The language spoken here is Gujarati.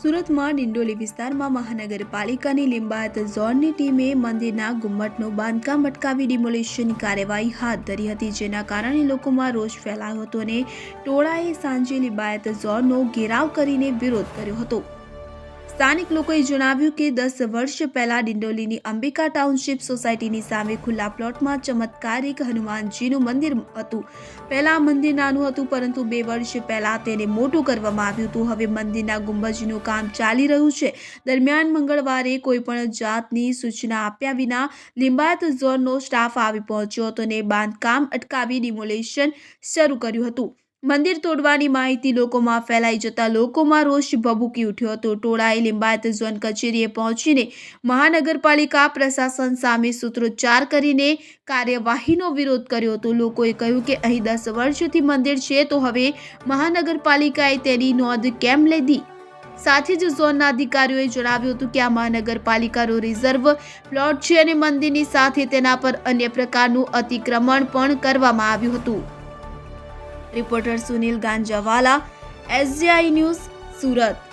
સુરતમાં ડિંડોલી વિસ્તારમાં મહાનગરપાલિકાની લિંબાયત ઝોનની ટીમે મંદિરના ગુમ્મટનું બાંધકામ અટકાવી ડિમોલિશનની કાર્યવાહી હાથ ધરી હતી, જેના કારણે લોકોમાં રોષ ફેલાયો હતો અને ટોળાએ સાંજે લિંબાયત ઝોનનો ઘેરાવ કરીને વિરોધ કર્યો હતો. સ્થાનિક લોકોએ જણાવ્યું કે દસ વર્ષ પહેલા ડિંડોલીની અંબિકા ટાઉનશીપ સોસાયટીની સામે ખુલ્લા પ્લોટમાં ચમત્કારિક હનુમાનજીનું મંદિર હતું. પહેલા મંદિર નાનું હતું, પરંતુ બે વર્ષ પહેલા તેને મોટું કરવામાં આવ્યું હતું. હવે મંદિરના ગુંબજનું કામ ચાલી રહ્યું છે. દરમિયાન મંગળવારે કોઈપણ જાતની સૂચના આપ્યા વિના લિંબાયત ઝોનનો સ્ટાફ આવી પહોંચ્યો હતો અને બાંધકામ અટકાવી ડિમોલેશન શરૂ કર્યું હતું. મંદિર તોડવાની માહિતી લોકોમાં ફેલાઈ જતા લોકોમાં રોષ ભભૂકી ઉઠ્યો હતો. ટોળાએ લિંબાયત ઝોન કચેરીએ પહોંચીને મહાનગરપાલિકા પ્રશાસન સામે સૂત્રોચ્ચાર કરીને કાર્યવાહીનો વિરોધ કર્યો હતો. લોકોએ કહ્યું કે અહીં દસ વર્ષથી મંદિર છે, તો હવે મહાનગરપાલિકાએ તેની નોંધ કેમ લીધી? સાથે જ ઝોનના અધિકારીઓએ જણાવ્યું હતું કે આ મહાનગરપાલિકાનો રિઝર્વ પ્લોટ છે અને મંદિરની સાથે તેના પર અન્ય પ્રકારનું અતિક્રમણ પણ કરવામાં આવ્યું હતું. Reporter Sunil Ganjawala SGI news Surat.